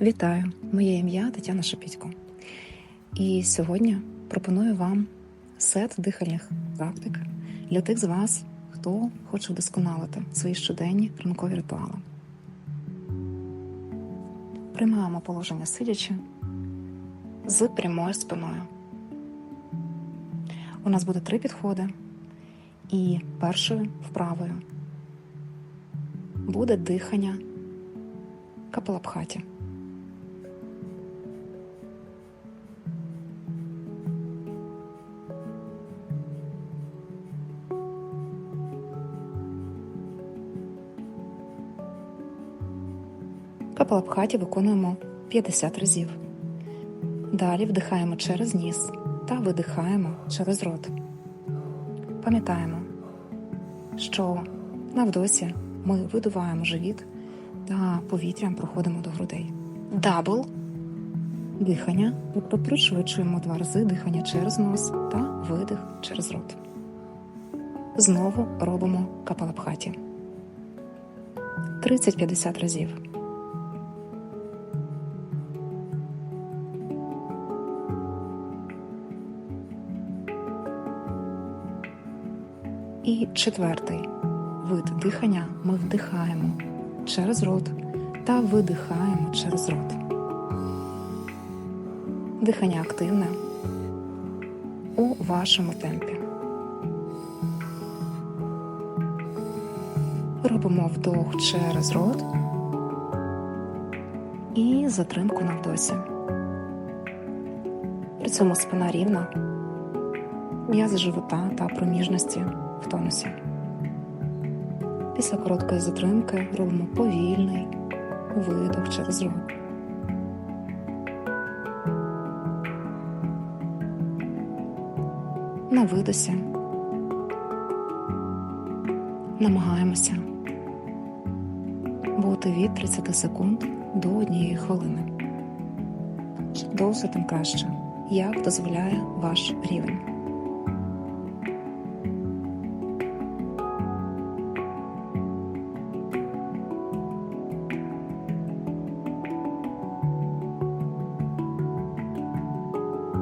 Вітаю! Моє ім'я Тетяна Шепітько. І сьогодні пропоную вам сет дихальних практик для тих з вас, хто хоче вдосконалити свої щоденні ранкові ритуали. Приймаємо положення сидячи з прямою спиною. У нас буде три підходи, і першою вправою буде дихання Капелапхаті виконуємо 50 разів. Далі вдихаємо через ніс та видихаємо через рот. Пам'ятаємо, що на вдосі ми видуваємо живіт та повітрям проходимо до грудей. Дабл дихання, тобто пришвидшуємо два рази дихання через нос та видих через рот. Знову робимо капалабхаті 30-50 разів. І четвертий вид дихання ми вдихаємо через рот та видихаємо через рот. Дихання активне у вашому темпі. Робимо вдох через рот і затримку на вдосі. При цьому спина рівна, м'язи живота та проміжності тонусі. Після короткої затримки робимо повільний видох через рот. На видосі намагаємося бути від 30 секунд до однієї хвилини. Чим довше, тим краще, як дозволяє ваш рівень.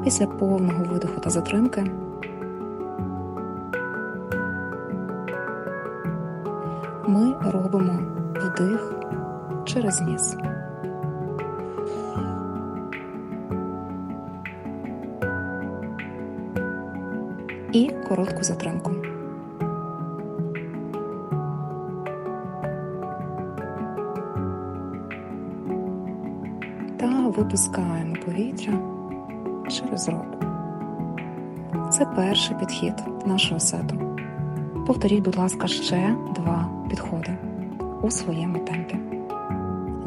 Після повного видоху та затримки ми робимо вдих через ніс. І коротку затримку. Та випускаємо повітря через рот. Це перший підхід нашого сету. Повторіть, будь ласка, ще два підходи у своєму темпі.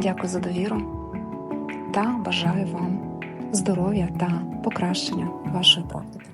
Дякую за довіру та бажаю вам здоров'я та покращення вашої практики.